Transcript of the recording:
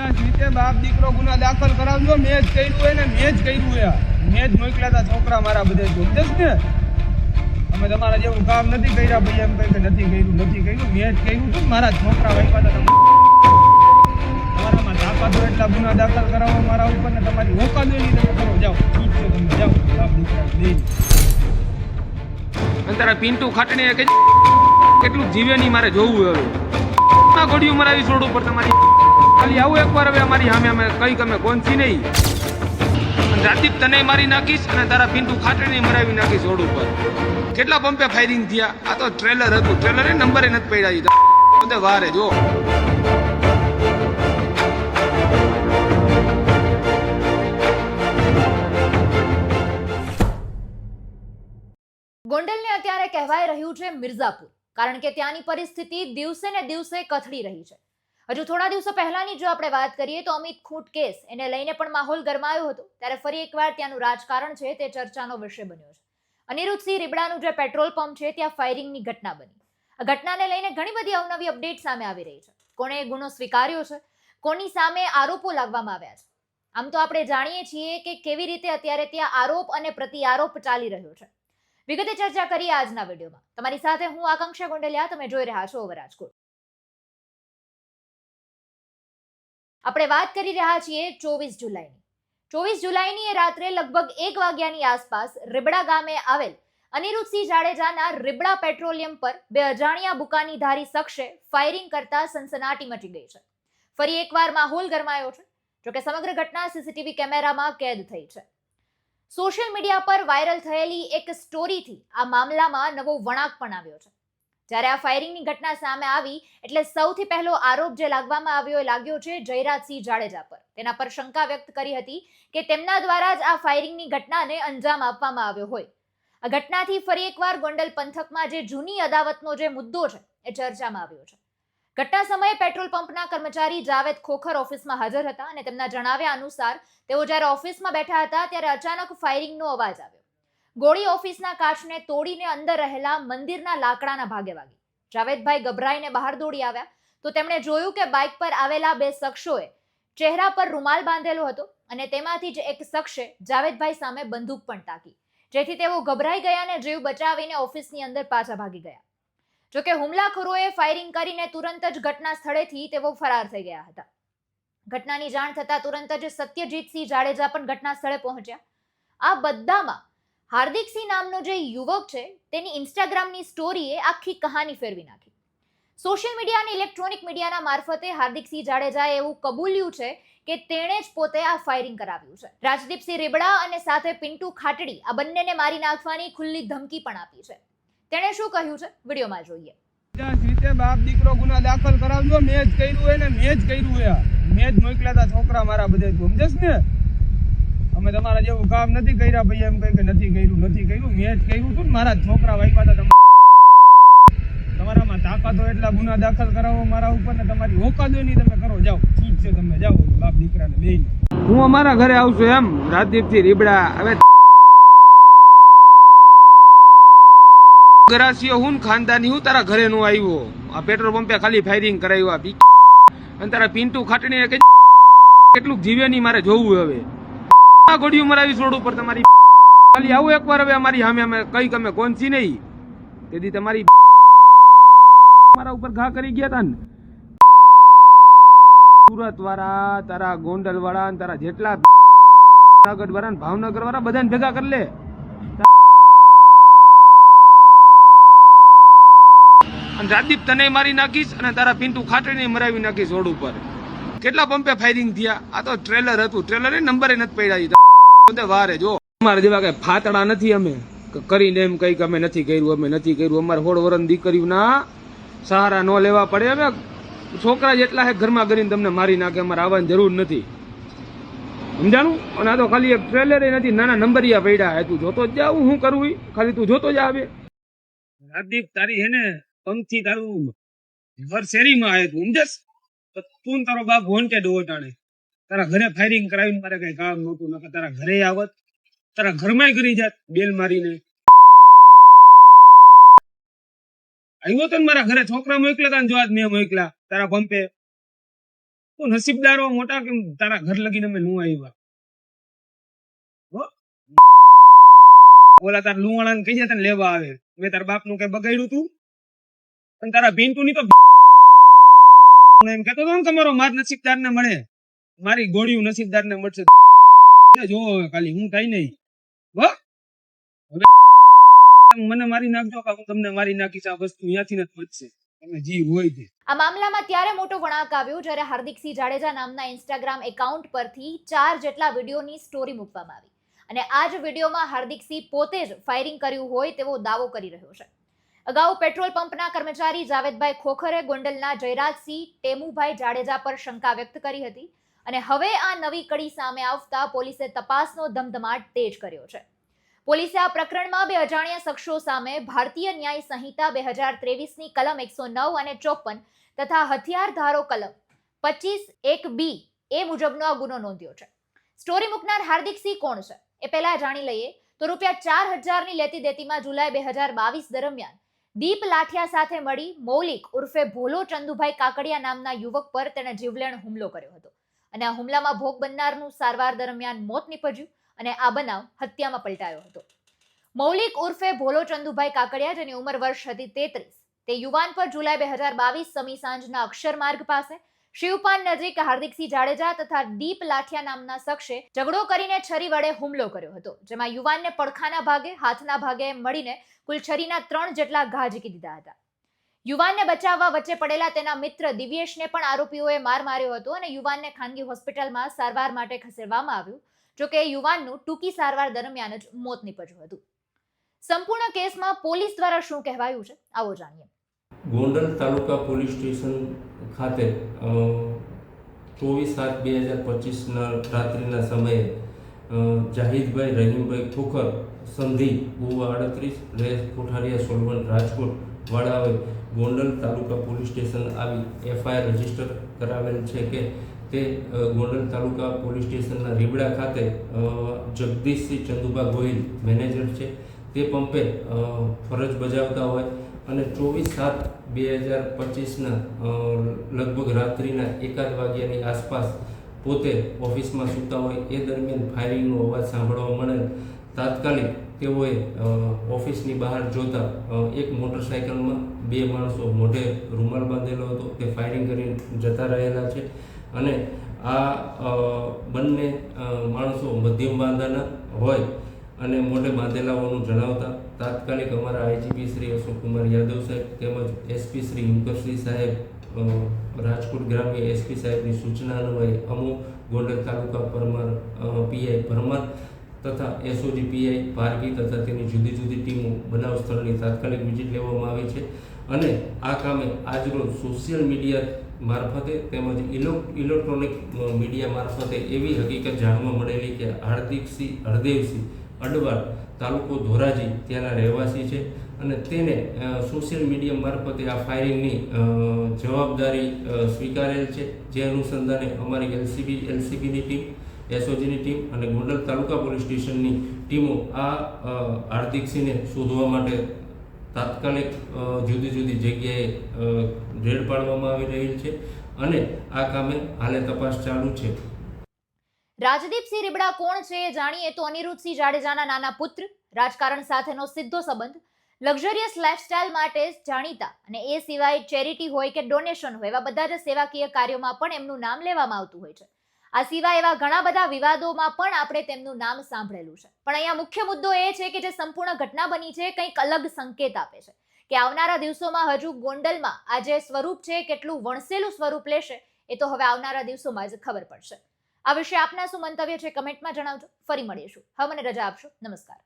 ત્યાં મેં જ કર્યું છોકરા મારા બધા અમે તમારા જેવું કામ નથી કર્યા ભાઈ. એમ નથી કર્યું ગુના દાખલ કરાવો મારા ઉપર ને તમારી ઓકાત હોય તમે કરો. જાઓ, છૂટ તમે તારા પિન્ટુ ખાટણી કેટલું જીવે નહીં મારે જોવું હવે. ઘોડિયું મરાવી છોડ ઉપર તમારી ખાલી આવું એકવાર હવે અમારી સામે અમે કઈ અમે કોનસી નહીં. અને તને મારી નાખીશ અને તારા પિન્ટુ ખાટણી મરાવી નાખીશ રોડ ઉપર. કેટલા પંપે ફાયરિંગ થયા? આ તો ટ્રેલર હતું. ટ્રેલર નંબરે નથી પડ્યા દીધા. બધે વારે જો ગોંડલને અત્યારે કહેવાય રહ્યું છે મિર્ઝાપુર. કારણ કે ત્યાંની પરિસ્થિતિ દિવસે ને દિવસે કથળી રહી છે. હજુ થોડા દિવસો પહેલાની જો આપણે વાત કરીએ તો અમિત ખૂટ કેસ એને લઈને પણ માહોલ ગરમાયો હતો. ત્યારે ફરી એકવાર ત્યાંનું રાજકારણ છે તે ચર્ચાનો વિષય બન્યો છે. અનિરુદ્ધસિંહ રીબડાનું જે પેટ્રોલ પંપ છે ત્યાં ફાયરિંગની ઘટના બની. આ ઘટનાને લઈને ઘણી બધી અવનવી અપડેટ સામે આવી રહી છે. કોણે ગુનો સ્વીકાર્યો છે? કોની સામે આરોપો લાગવામાં આવ્યા છે? આમ તો આપણે જાણીએ છીએ કે કેવી રીતે અત્યારે ત્યાં આરોપ અને પ્રતિ આરોપ ચાલી રહ્યો છે. વિગતે ચર્ચા કરીએ આજના વિડીયોમાં. તમારી સાથે હું આકાંક્ષા ગોંડલિયા, તમે જોઈ રહ્યા છો ઓવર રાજકોટ આપણે વાત કરી રહ્યા છીએ ચોવીસ જુલાઈની. ચોવીસ જુલાઈની એ રાત્રે લગભગ એક વાગ્યાની આસપાસ રીબડા ગામે આવેલ અનિરુદ્ધસિંહ જાડેજાના રીબડા પેટ્રોલિયમ પર બે અજાણ્યા બુકાની ધારી શખ્સે ફાયરિંગ કરતા સનસનાટી મચી ગઈ છે. ફરી એકવાર માહોલ ગરમાયો છે, જોકે સમગ્ર ઘટના સીસીટીવી કેમેરામાં કેદ થઈ છે. સોશિયલ મીડિયા પર વાયરલ થયેલી એક સ્ટોરીથી આ મામલામાં નવો વળાંક પણ આવ્યો છે. જ્યારે આ ફાયરિંગની ઘટના સામે આવી, એટલે સૌથી પહેલો આરોપ જે લાગવામાં આવ્યો એ લાગ્યો છે જયરાજસિંહ જાડેજા પર. તેના પર શંકા વ્યક્ત કરી હતી કે તેમના દ્વારા જ આ ફાયરિંગની ઘટનાને અંજામ આપવામાં આવ્યો હોય. આ ઘટનાથી ફરી એકવાર ગોંડલ પંથકમાં જે જૂની અદાવતનો જે મુદ્દો છે, એ ચર્ચામાં આવ્યો છે. ઘટના સમયે પેટ્રોલ પંપના કર્મચારી જાવેદ ખોખર ઓફિસમાં હાજર હતા અને તેમના જણાવ્યા અનુસાર તેઓ જ્યારે ઓફિસમાં બેઠા હતા ત્યારે અચાનક ફાયરિંગનો અવાજ આવ્યો. ગોળી ઓફિસના કાચને તોડીને અંદર રહેલા મંદિરના લાકડાના ભાગે વાગી. જાવેદભાઈ ગભરાઈને બહાર દોડી આવ્યા. તો તેમણે જોયું કે બાઇક પર આવેલા બે શખ્સોએ ચહેરા પર રૂમાલ બાંધેલો હતો અને તેમાંથી જ એક શખ્સે જાવેદભાઈ સામે બંદૂક પણ તાકી જેથી તેઓ ગભરાઈ ગયા અને જીવ બચાવીને ઓફિસની અંદર પાછા ભાગી ગયા. જોકે હુમલાખોરોએ ફાયરિંગ કરીને તુરંત જ ઘટના સ્થળેથી તેઓ ફરાર થઈ ગયા હતા. ઘટનાની જાણ થતાં તુરંત જ સત્યજીતસિંહ જાડેજા પણ ઘટના સ્થળે પહોંચ્યા. આ બધામાં હાર્દિકસિંહ નામનો જે યુવક છે, તેની ઇન્સ્ટાગ્રામની સ્ટોરીએ આખી કહાની ફેરવી નાખી. સોશિયલ મીડિયા અને ઇલેક્ટ્રોનિક મીડિયાના મારફતે હાર્દિકસિંહ જાડેજાએ એવું કબૂલ્યું છે કે તેણે જ પોતે આ ફાયરિંગ કરાવ્યું છે. રાજદીપસિંહ રેબડા અને સાથે પિન્ટુ ખાટડી આ બંનેને મારી નાખવાની ખુલ્લી ધમકી પણ આપી છે. તેણે શું કહ્યું છે? વિડીયોમાં જોઈએ. બાપ દીકરો ગુના દાખલ કરાવજો, મેં જ કર્યું હોય ને મેં જ કર્યું હોય મેં જ મોકલ્યા છોકરા મારા બધા સમજસ ને? અમે તમારા જેવું કામ નથી કર્યા ભાઈ એમ કહી કે નથી કર્યું નથી કર્યું. મેં જ કર્યું હતું મારા છોકરા વાઈફા હતા તમારામાં તાકાતો એટલા ગુના દાખલ કરાવો મારા ઉપર ને તમારી ઓકાદો નહીં તમે કરો. જાઓ, છૂટ છે તમે જાઓ, બાપ દીકરાને લઈને. હું અમારા ઘરે આવશું એમ. રાજદીપથી રીબડા હવે ગરાસીઓ હું ખાનદાની હું તારા ઘરે નો આવ્યો આ પેટ્રોલ પંપે ખાલી ફાયરિંગ કરાવ્યું. આ અને તારા પિન્ટુ ખાટણીએ કે કેટલું જીવે નહીં મારે જોવું હવે. ઘોડિયું મરાવી છોડ ઉપર તમારી ખાલી આવું એકવાર હવે અમારી સામે અમે કઈ અમે કોનસી નહીં. તેથી તમારી મારા ઉપર ઘા કરી ગયા હતા ને. સુરત વાળા તારા ગોંડલ વાળા તારા જેટલા જુનાગઢ વાળા ભાવનગર વાળા બધાને ભેગા કરી લે. અને રાજદીપ તને મારી નાખીશ અને તારા પિન્ટુ ખાટડીને મરાવી નાખીશ રોડ ઉપર. કેટલા પંપે ફાયરિંગ થયા? આ તો ટ્રેલર હતું. ટ્રેલર એ નંબરે નથી પડ્યા વારે, જો. અમારે જેવા કઈ ફાતડા નથી અમે. કરીને એમ કઈ અમે નથી કર્યું, અમે નથી કર્યું. અમારે હોળ વરણ દીકરીઓના સહારા ન લેવા પડે. અમે છોકરા જેટલા હે ઘરમાં કરીને તમને મારી નાખે, અમારે આવવાની જરૂર નથી. સમજાણું? અને આ તો ખાલી એક ટ્રેલર નથી, નાના નંબરિયા પડ્યા હે તું. જોતો જ જા, હું કરવું ખાલી તું જોતો જ આવે રાજદીપ તારી હે ને પંખી તારું ઘર શેરીમાં આવે તું સમજસ તો તારો બાપ વોન્ટેડ હો ટાણે. તારા ઘરે ફાયરિંગ કરાવીને મારે કઈ કામ નહોતું, નકર તારા ઘરે આવત, તારા ઘરમાં કરી જાત, બેલ મારીને. આવ્યો તો મારા ઘરે, છોકરા મોકલા તા જોવા મેં મોકલા તારા પંપે. તું નસીબદારો મોટા કે તારા ઘર લગીને અમે નું આવ્યા? ઓલા તાર લુવાણાને કહી તને લેવા આવે. મેં તારા બાપનું કઈ બગાડ્યું તું? અને તારા ભીંટુ ની તો એમ કેતો ને, તમારો માર નસીબદાર ને મળે. મારી ગોળીઓ નસીબદાર ને મળશે જો ખાલી, હું કઈ નહીં. હવે મને મારી નાખજો કે હું તમને મારી નાખીશ, આ વસ્તુ અહીંયાથી નથી તે. આ મામલામાં ત્યારે મોટો વળાંક આવ્યો જ્યારે હાર્દિકસિંહ જાડેજા નામના ઇન્સ્ટાગ્રામ એકાઉન્ટ પરથી ચાર જેટલા વિડીયોની સ્ટોરી મૂકવામાં આવી. અને આ જ વિડીયોમાં હાર્દિકસિંહ પોતે જ ફાયરિંગ કર્યું હોય તેવો દાવો કરી રહ્યો છે. અગાઉ પેટ્રોલ પંપના કર્મચારી જાવેદભાઈ ખોખરે, ગોંડલના જયરાજસિંહ, ટેમુભાઈ જાડેજા પર શંકા વ્યક્ત કરી હતી. અને હવે આ નવી કડી સામે આવતા પોલીસે તપાસનો ધમધમાટ તેજ કર્યો છે. પોલીસે આ પ્રકરણમાં બે અજાણ્યા શખ્સો સામે ભારતીય ન્યાય સંહિતા બે હજાર ત્રેવીસની કલમ એકસો નવ અને ચોપન તથા હથિયાર ધારો કલમ પચીસ એક બી એ મુજબનો આ ગુનો નોંધ્યો છે. સ્ટોરી મૂકનાર હાર્દિકસિંહ કોણ છે? એ પહેલા જાણી લઈએ તો રૂપિયા ચાર હજારની લેતી દેતીમાં જુલાઈ બે હજાર બાવીસ દરમિયાન દીપ લાઠિયા સાથે મળી મૌલિક ઉર્ફે ભોલો ચંદુભાઈ કાકડિયા નામના યુવક પર તેણે જીવલેણ હુમલો કર્યો હતો. અને આ હુમલામાં ભોગ બનનારનું સારવાર દરમિયાન મોત નીપજ્યું અને આ બનાવ હત્યામાં પલટાયો હતો. મૌલિક ઉર્ફે ભોલો ચંદુભાઈ કાકડિયા, જેની ઉંમર વર્ષ હતી તેત્રીસ. તે યુવાન પર જુલાઈ બે હજાર બાવીસ સમી સાંજના અક્ષર માર્ગ પાસે શિવપાન નજીક હાર્દિકસિંહ જાડેજા તથા દીપ લાઠિયા નામના શખ્સે ઝઘડો કરીને છરી વડે હુમલો કર્યો હતો, જેમાં યુવાનને પડખાના ભાગે, હાથના ભાગે મળીને કુલ છરીના ત્રણ જેટલા ઘા ઝીકી દીધા હતા. યુવાનને બચાવવા વચ્ચે પડેલા તેના મિત્ર દિવ્યેશને પણ આરોપીઓએ માર માર્યો હતો અને યુવાનને ખાનગી હોસ્પિટલમાં સારવાર માટે ખસેડવામાં આવ્યું જોકે યુવાનનું ટૂંકી સારવાર દરમિયાન જ મોત નીપજ્યું હતું. સંપૂર્ણ કેસમાં પોલીસ દ્વારા શું કહેવાયું છે, આવો જાણીએ. ગોંડલ તાલુકા પોલીસ સ્ટેશન ખાતે ચોવીસ સાત બે હજાર પચીસના રાત્રિના સમયે જાહિદભાઈ રહીમભાઈ ખોખર સંધિ ગોવા આડત્રીસ, રેસ કોઠારિયા સોલવન રાજકોટ વાળાઓએ ગોંડલ તાલુકા પોલીસ સ્ટેશન આવી એફઆઈઆર રજિસ્ટર કરાવેલ છે કે તે ગોંડલ તાલુકા પોલીસ સ્ટેશનના રીબડા ખાતે જગદીશસિંહ ચંદુભા ગોહિલ મેનેજર છે. તે પંપે ફરજ બજાવતા હોય અને ચોવીસ સાત બે હજાર પચીસના લગભગ રાત્રિના એકાદ વાગ્યાની આસપાસ પોતે ઓફિસમાં સૂતા હોય, એ દરમિયાન ફાયરિંગનો અવાજ સાંભળવા મળેલ. તાત્કાલિક તેઓએ ઓફિસની બહાર જોતા એક મોટરસાયકલમાં બે માણસો મોઢે રૂમાલ બાંધેલો હતો. તે ફાયરિંગ કરીને જતા રહેલા છે. અને આ બંને માણસો મધ્યમ બાંધાના હોય અને મોઢે બાંધેલાઓનું જણાવતા, તાત્કાલિક અમારા આઈજીપી શ્રી અશોકકુમાર યાદવ સાહેબ તેમજ એસપી શ્રી હિમકરસિંહ સાહેબ રાજકોટ ગ્રામ્ય એસપી સાહેબની સૂચના અન્વયે અમુક ગોંડલ તાલુકા પરમાર પીઆઈ પરમાર તથા એસઓજી પીઆઈ પારગી તથા તેની જુદી જુદી ટીમો બનાવ સ્થળની તાત્કાલિક વિઝિટ લેવામાં આવી છે અને આ કામે આજરોજ સોશિયલ મીડિયા મારફતે તેમજ ઇલો, ઇલેક્ટ્રોનિક મીડિયા મારફતે એવી હકીકત જાણવા મળેલી કે હાર્દિકસિંહ, હરદેવસિંહ અડવાડ તાલુકો ધોરાજી ત્યાંના રહેવાસી છે અને તેને સોશિયલ મીડિયા મારફતે આ ફાયરિંગની જવાબદારી સ્વીકારેલ છે. જે અનુસંધાને અમારી એલસીબી, એલસીબીની ટીમ એસઓજીની ટીમ અને ગોંડલ તાલુકા પોલીસ સ્ટેશનની ટીમો આ હાર્દિકસિંહને શોધવા માટે તાત્કાલિક જુદી જુદી જગ્યાએ રેડ પાડવામાં આવી રહેલ છે અને આ કામે હાલે તપાસ ચાલુ છે. રાજદીપસિંહ રીબડા કોણ છે જાણીએ તો અનિરુદ્ધસિંહ જાડેજાના નાના પુત્ર, રાજકારણ સાથેનો સીધો સંબંધ, લક્ઝરિયસ લાઇફસ્ટાઇલ માટે જાણીતા અને એ સિવાય ચેરિટી હોય કે ડોનેશન હોય એવા બધા જ સેવાકીય કાર્યોમાં પણ એમનું નામ લેવામાં આવતું હોય છે. આ સિવાય એવા ઘણા બધા વિવાદોમાં પણ આપણે તેમનું નામ સાંભળેલું છે. પણ અહીંયા મુખ્ય મુદ્દો એ છે કે જે સંપૂર્ણ ઘટના બની છે, કંઈક અલગ સંકેત આપે છે. કે આવનારા દિવસોમાં હજુ ગોંડલમાં આ જે સ્વરૂપ છે, કેટલું વણસેલું સ્વરૂપ લેશે, એ તો હવે આવનારા દિવસોમાં જ ખબર પડશે. આ વિશે આપના શું મંતવ્ય છે, કમેન્ટમાં જણાવજો. ફરી મળીશું. હવે મને રજા આપશો. નમસ્કાર.